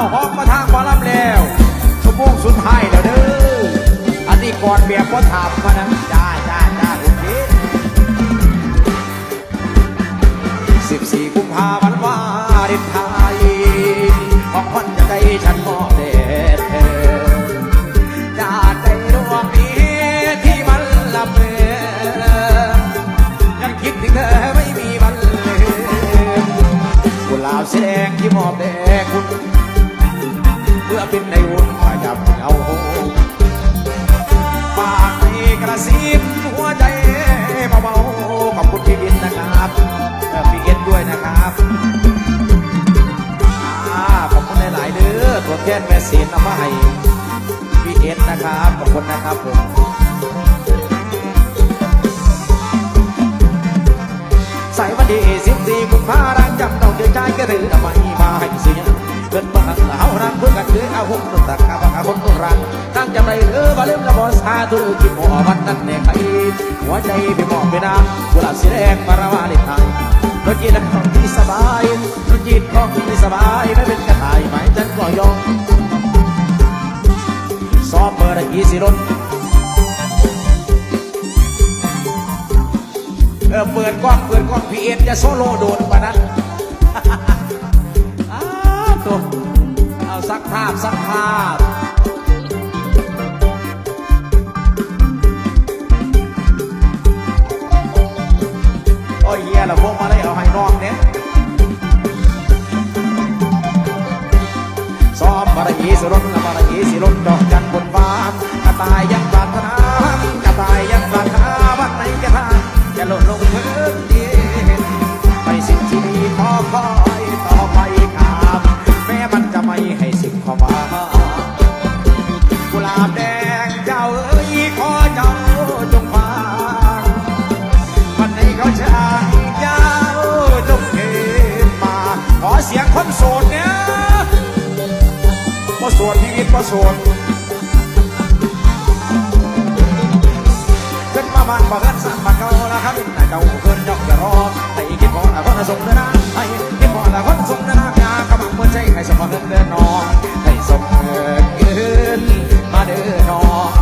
าวฮอกมาทางบอลลำแล้วชั่วโมงสุดท้ายแล้วเด้ออันนี้ก่อนเบียร์ก็ถามมานะจ้าจ้าจ้าโอเคสิบสี่กุมภาพันธ์วาเลนไท แทนแม่ศิลเอามาให้พี่เอสนะครับขอบคุณนะครับผมใส่วันดีสิบสี่กุมภาพันธ์จำต้องเดือนใจก็ถือเอามามาให้เสียเกินบังเอารังเพื่อกันคือเอาหุ่นตุตักอาบังอาคนตุรังตั้งจำไรเออบาลืมละบอสาธุกินหัววันนั้นเนี่ยใครหัวใจไปมองไปน้ำกุหลาบสีแดงมาราวาลนไทน์รถจีนของที่สบายรถจีนของที่สบายไม่เป็นกัน ยอมซ้อมเบอร์ตะกี้สิรถเออเปิดกล้องเปิดกล้องพีเอ็นจะโซโล่โดดกว่านั้นอ้าวตัวเอาสักภาพสักภาพโอ้ยเฮียเราพวกมาเลยเอาให้น้องเนี่ย บารมีสิรนบารมีสิรนดอกจันบนฟ้ากระต่ายยังปรารถนากระต่ายยังปรารถนาวันไหนจะทานจะหล่นลงพื้นดินไปสิ่งที่มีขอคอยต่อไปครับแม้มันจะไม่ให้สิ่งความหวัง ก็โสดชีวิตก็โสดขึ้นมาบ้านบ้านสั่งบ้านเขาละครับแต่เจ้าเพิ่นยอกจะรอแต่อีกคิดพอละคนส่งเดินน้าให้คิดพอละคนส่งเดินหน้ายากำลังเมื่อใจให้สมองเดินเดินนอนให้สมเงินเงินมาเดินนอน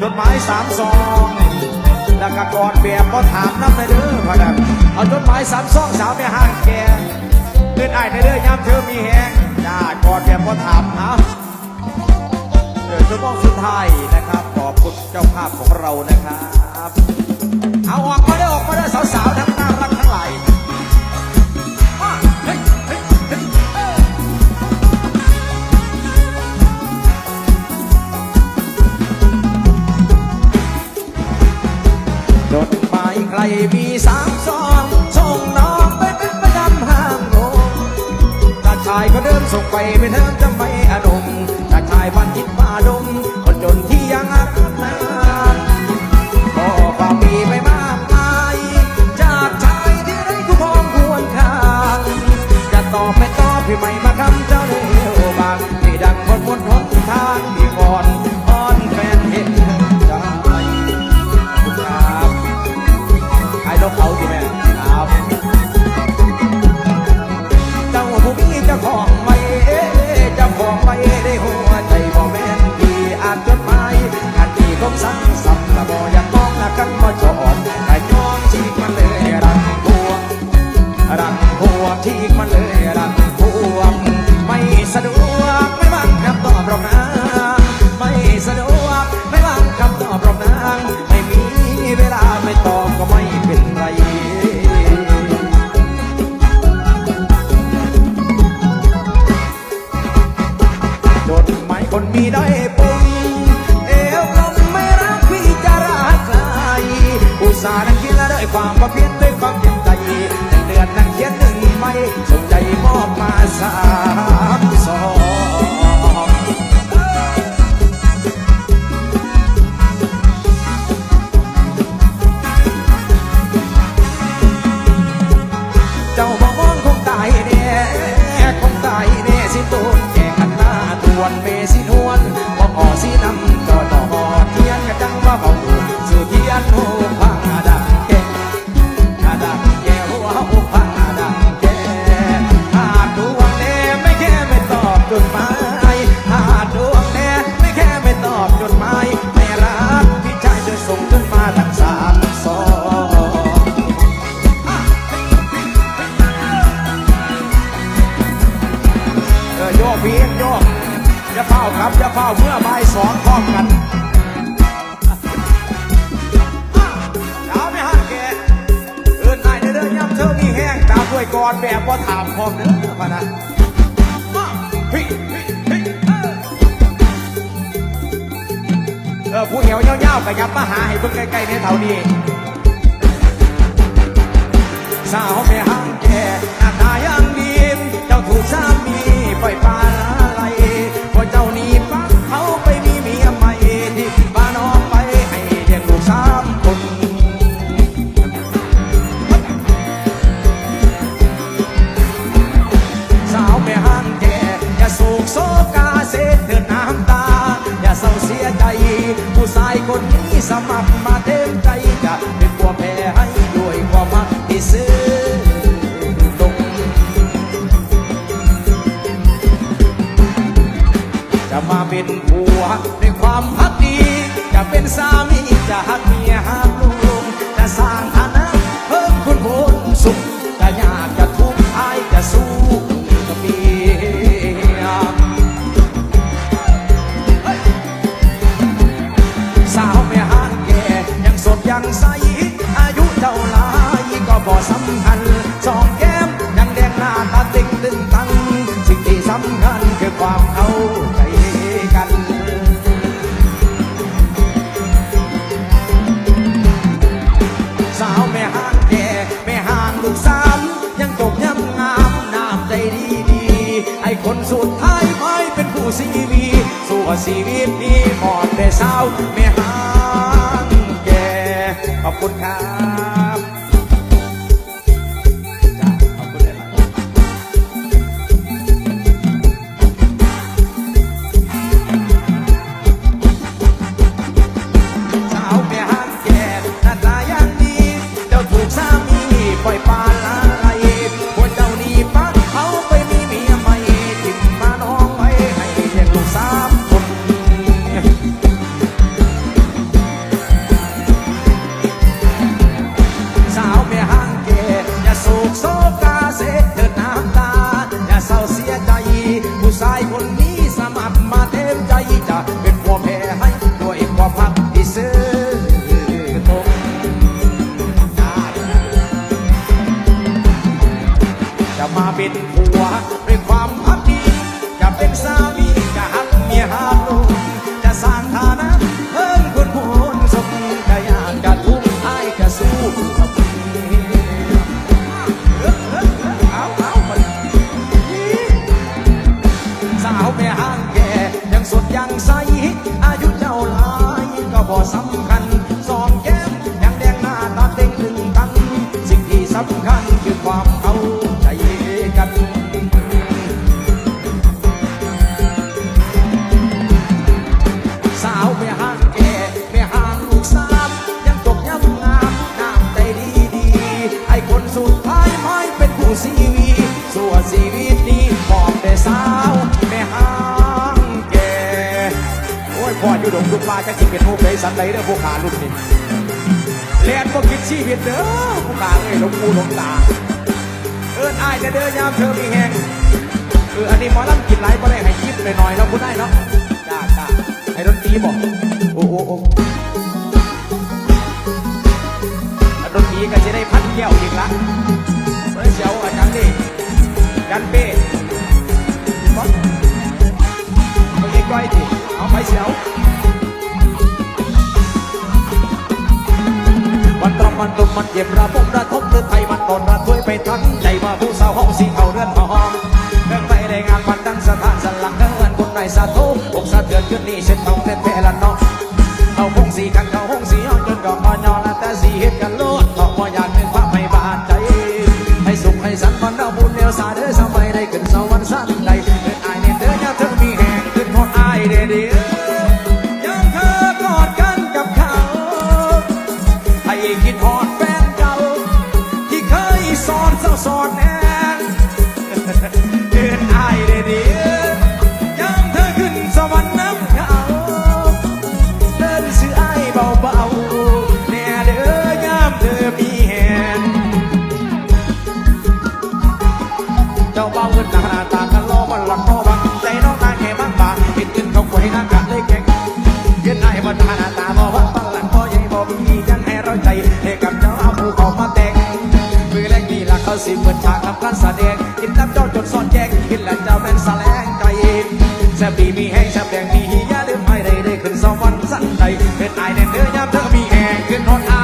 จดหมายสามซองแล้วก็กอดแบบก็ถามน้ำในเด้อพะนันเอาจดหมายสามซองสาวแม่ห้างแก ขึ้นไอ้ในเรื่องยามเธอมีแหงจ้ากอดแบบก็ถามนะเออชั่วโมงสุดท้ายนะครับ ขอบคุณเจ้าภาพของเรานะครับ เอาออกมาได้ออกมาได้สาวๆทั้ง ชายก็เดินส่งไปไปเทิมจำไม่อารมณ์ถ้าชายบ้านจิตมาดม เกินไป something ำคัญสองแก้มยังแดงหน้าตาเต็งหนึ่งตั้งสิ่งที่สำคัญ ว่าจะจิเป็นโอเใสันไหลเด้อผู้ขารุ่นนี่เลนบ่คิดชีวิตเด้อผู้ขาเอ้ยหลงกูหลงตา เอิ้นอ้ายจะเด้อยามเธอมีแหงเอออันนี้หมอลำกินไรก็ได้ให้คิดหน่อยๆแล้วผู้ได้เนาะจ้าจ้าไอ้ดนตรีบอกโอ้โอ้โอ้ดนตรีก็จะได้พัดแก้วอีกละุมมันเย็บระบมราทม นน้ำเจ้าจนซ่อนแยงกินและเจ้าเป็นสแสลงใจแซ่บดีมีแห้งแซ่บแดงมีหิยาลืมไม่ได้ได้ขึ้นสวรรค์สั้นใดเป็นไอแน่เนื้อยามเธอมีแห้งขึ้นนอนอา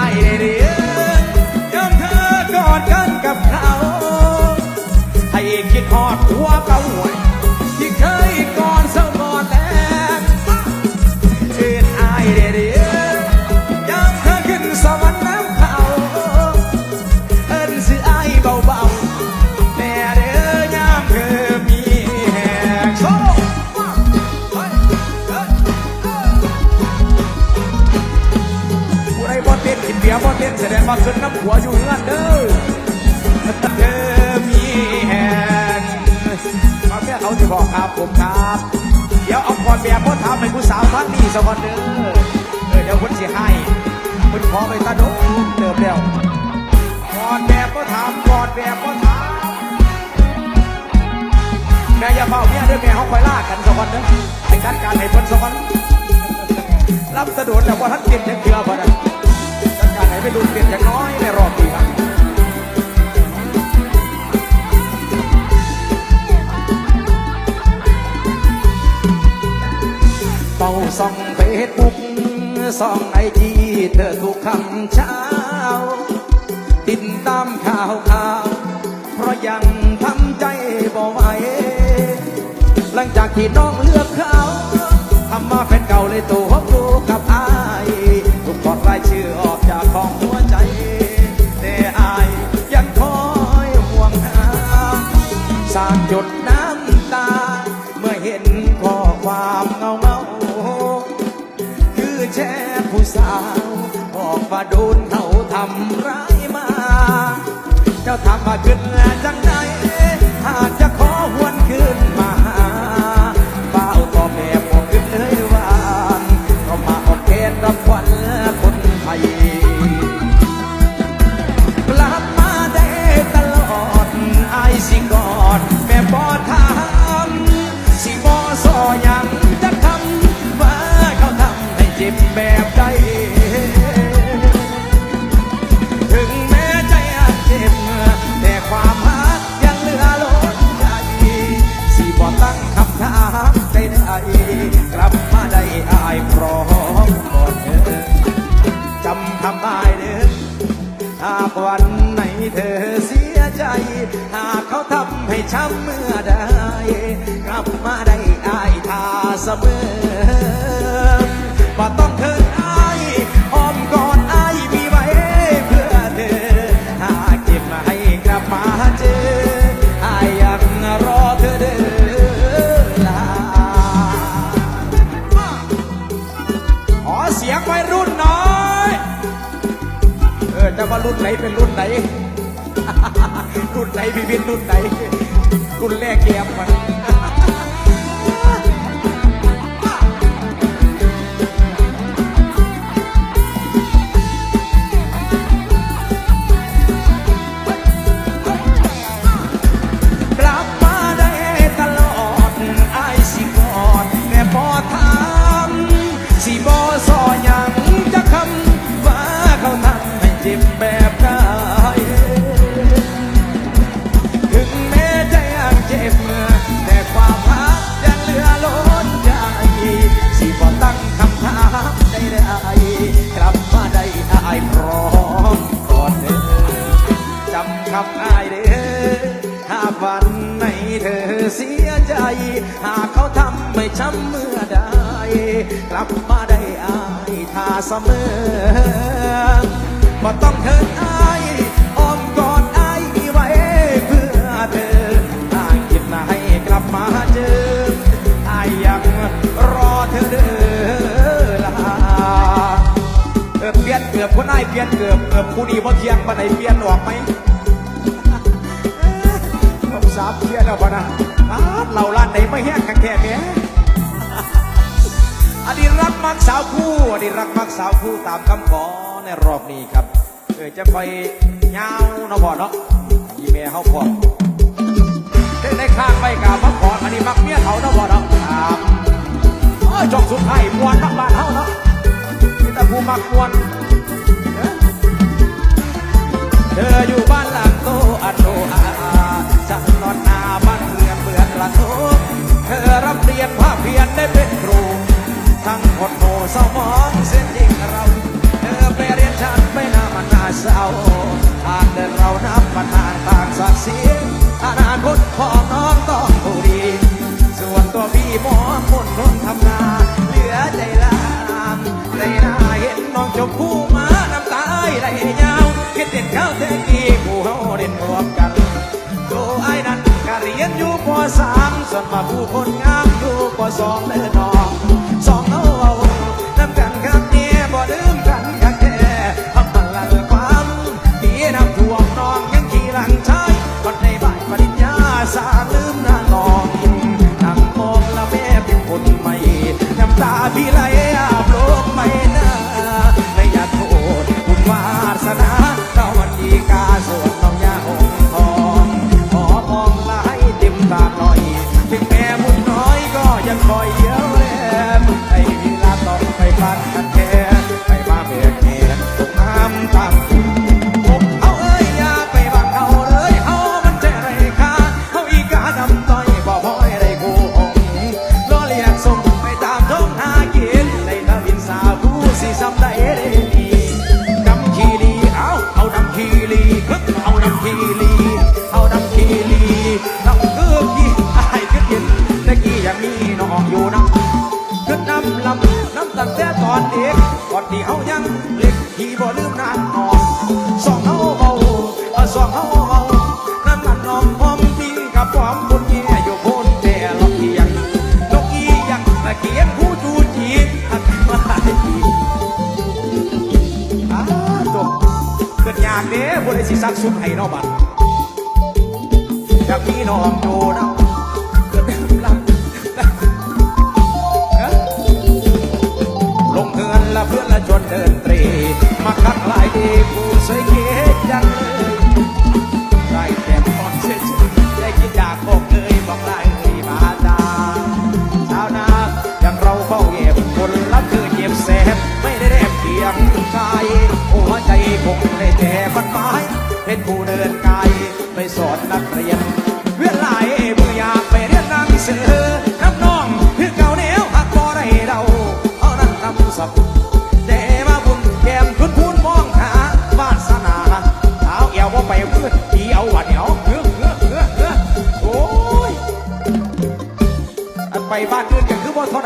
ให้การให้เพิ่นสอนรับสะดวกแล้วว่าท่านเต็มยังเกลือพอนะจัดการให้ไปดูเต็มอย่างน้อยในรอบปีครับเป่าส่องเฟซบุ๊กส่องไอจีเธอทุกคำเช้า ติดตามข่าวข่าว เพราะยังทำใจบ่ไหวหลังจากที่น้องเลือก เขาทำมาเป็นเก่าเลยตัวกูกับอายถูกถอดรายชื่อออกจากของหัวใจแต่อายยังคอยห่วงหาสร้างหยดน้ำตา เมื่อเห็นข้อความเงาเงาคือแช่ผู้สาวบอกว่าโดนเขาทำร้ายมา เจ้าทำมาขึ้นจังไเป็นรุ่นไหน รุ่นไหนพี่วินรุ่นไหน รุ่นแรกแกมมัน หากเขาทำไม่ช้ำเมื่อใดกลับมาได้อายท่าเสมอบ่ต้องเถิดอายอ้อมกอดอายไว้เพื่อเธอหากคิดมาให้กลับมาเจออายยังรอเธอเด้อลาเออเปลี่ยนเกือบคนไอ้ายเปลี่ยนเกือบเกือบคู่นี้ว่าเที่ยงปานไหนเปลี่ยนออกไหมผมสามเปลี่ยนแล้วปะนะ เราล้านไหนไม่แห้งขังแค่เนี้ยอดีตรักมักสาวคู่อดีตรักมักสาวคู่ตามคำขอในรอบนี้ครับเออจะไปยาวเนาะพ่เนาะยีเมเขาพอเล่นในข้างไปกับมักขออันนี้มักเมียเขาเนาะพ่อเนาะครับโอ้ยจบสุดท้ายมวนมักบ้านเขาเนาะมีแต่ผู้มักมวนเธออยู่บ้านหลังโตอันโนอาจะนอนหน้า กระทบเธอรับเรียนภาคเพียนได้เป็นครู ทั้งหดหูเศร้ามองเส้นยิ่งเรา เธอไปเรียนฉันไปหน้ามันน่าเศร้าทางเดินเรานับปัญหาต่างศักดิ์ศรีอนาคตของน้องต้องถูดี ส่วนตัวพี่หมอคนคนทำงานเหลือใจลามใจหน้าเห็นน้องจบคู่มาน้ำตาไหลยาวคิดเด็ดเข้าเทกี้ สามส่วนมาผู้คนงามอยู่ปสองเดินน้องสองเอาเอาน้ำกันครับเนี่ยบ่ลืมกันกันแท้ทำมันละความดีน้ำท่วมน้องยังขี่หลังชายวันในบ้านปริญญาสาลืมหน้าน้องนั่งมองละแม่เป็นคนใหม่น้ำตาพี่ไหลอาบลงไปหน้าไม่อยากโทษคุณวาสนา ไอโนอบัต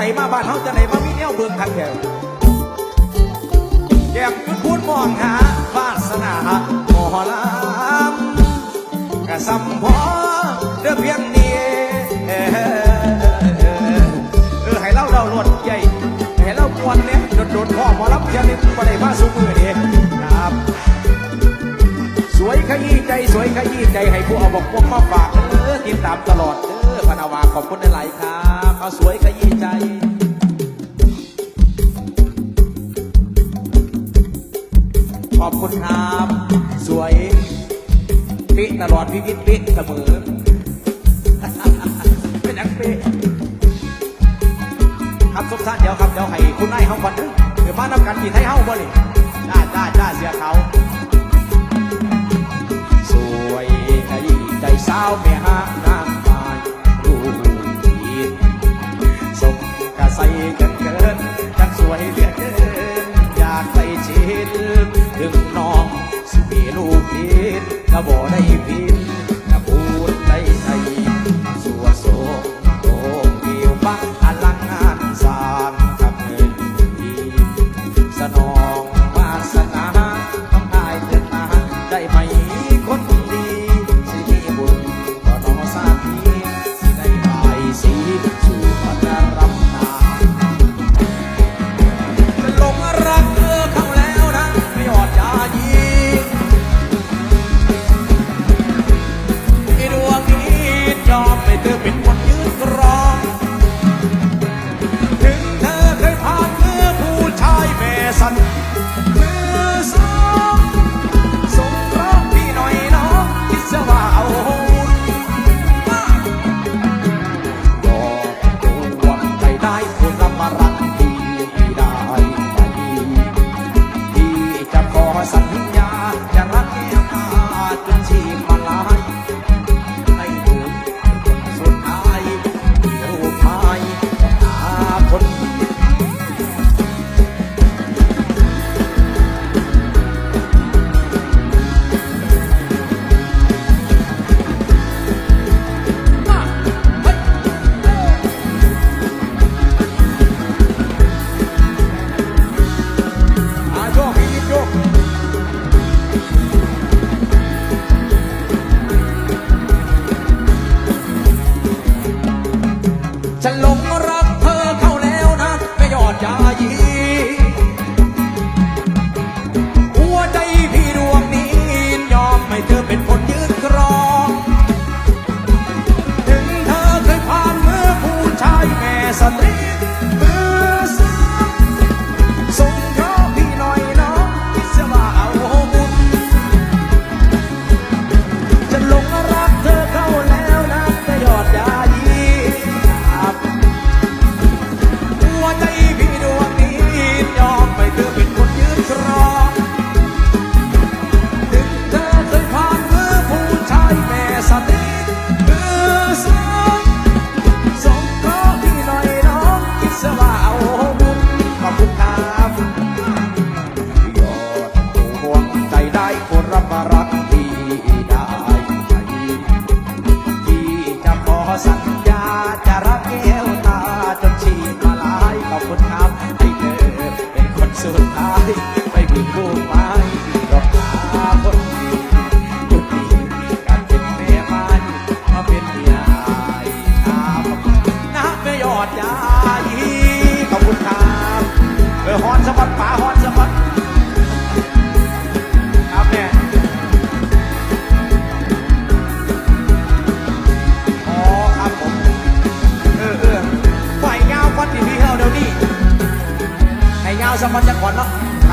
ไหนมาบ้านเฮาจะไหนมามีแนวเบิ่งทันแถวแก้มคุณพูดมองหาวาสนาหมอลำกะสัมพอเด้อเพียงนี้เออเออให้เราเราหลดใหญ่ให้เราควนเนี่ยโดดโดดพ่อหมอลำเพียงนี้มาได้มาสู้มือเองครับสวยขยี้ใจสวยขยี้ใจให้ผู้เอาบอกพวกมาฝากเออติดตามตลอดเออพนาวาขอบคุณหลายครับ เอาสวยขยี้ใจขอบคุณครับสวยปิตลอดพิพิธปิเสมอ เป็นอังปิครับทุกท่านเดี๋ยวครับเดี๋ยวให้คุณนายเฮาก่อนเด้อเดี๋ยวมานำกันกินให้เฮาบ่นี่จ้าจ้าจ้าเสียเขาสวยขยี้ใจสาวแม่หา ดก็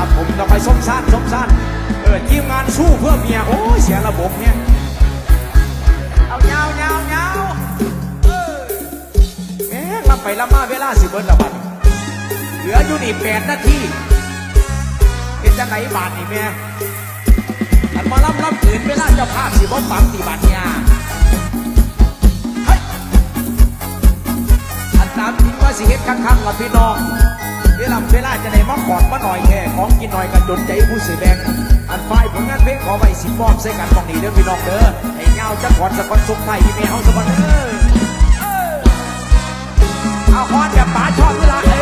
ครับผมเราไปส้มซ่านส้มซ่านเออทีมงานสู้เพื่อเมียโอ้เสียระบบเนี่ยเอาเงาเงาเงาเออแม่ลำไปลำมาเวลาสิเบิร์ละบัดเหลืออยู่นี่แปดนาทีเป็นจังไหนบาทนี่แม่อันมาล่ำล่ำขืนเวลาเจ้าภาพสิบ่ปังตีบัตรยาเฮ้ยอันตามจริงว่าสิเฮ็ดข้างๆกับพี่น้อง ลาเวลาจะได้มาขอดมาหน่อยแค่ของกินหน่อยกันจนใจผู้สิแบงอันฝ่ายผลงานเพลงขอไว้สิมอบใส่กันตรงนี้เด้อพี่น้องเด้อให้เงาจะขอดสะกอนสุกไทยอีเมลเฮาสะกอนเด้อเออเอาขอดแบบป๋าชอบเวลาเอ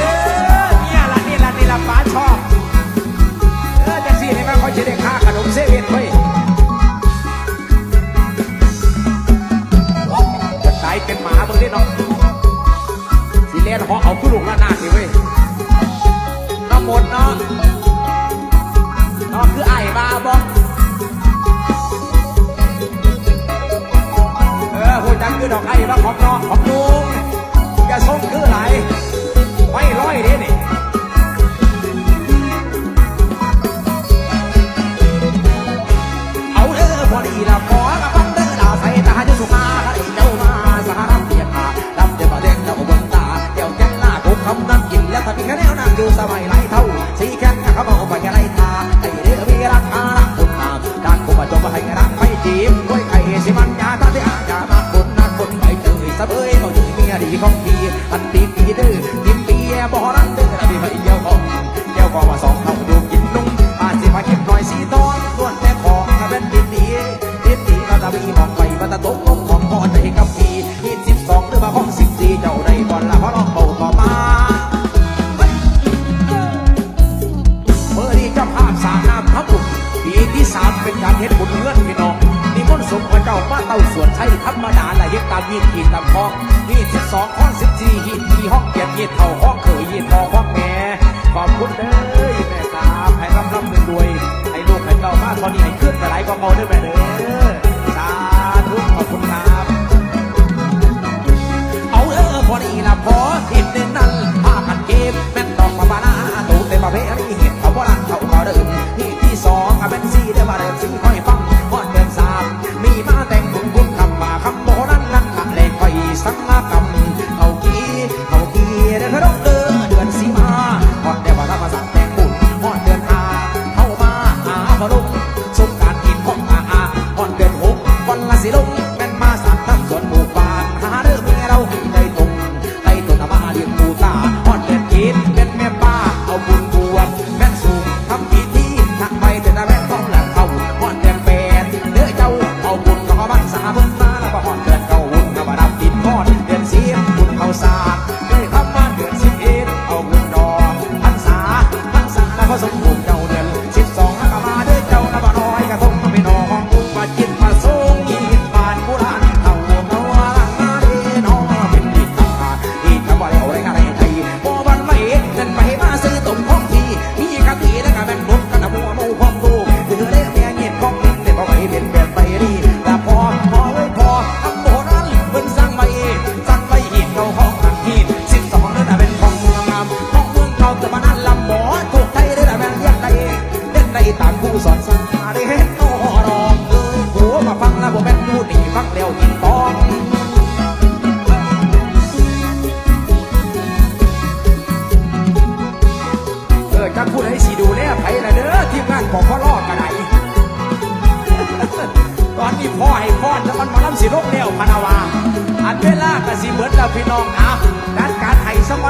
อเนี่ยละนี่ละนี่ละป๋าชอบเออจะสิให้มันเขาจะได้ค่าขนมเซเว่นเว้ยจะตายเป็นหมาเบิ่งได้เนาะสิเล่นหอเอาผู้ลูกละนาดนี่เว้ย คือดอกไอ้บ้าของน้องของลุงอย่าส่งคือไหลไม่ร้อยเด้นี่เอาเด้อพอดีละขอกับฟังเด้อดาใส่ตาจะสุมาให้เจ้ามาสหรัฐเทียบมาดำเดี๋ยวมาแดงแล้วบนตาเดี๋ยวแจ้งหน้ากุกคำนั้นกินแล้วถ้ามีแค่แนวนั่งอยู่สมัยไรเท่าสีแข้งเขาบอกไปแค่ไรทาไอ้เด้อมีรักอารักคุณมาด้านกูมาจงมาให้รักไม่จีบ ดีของพี่อันตีปีเด้อ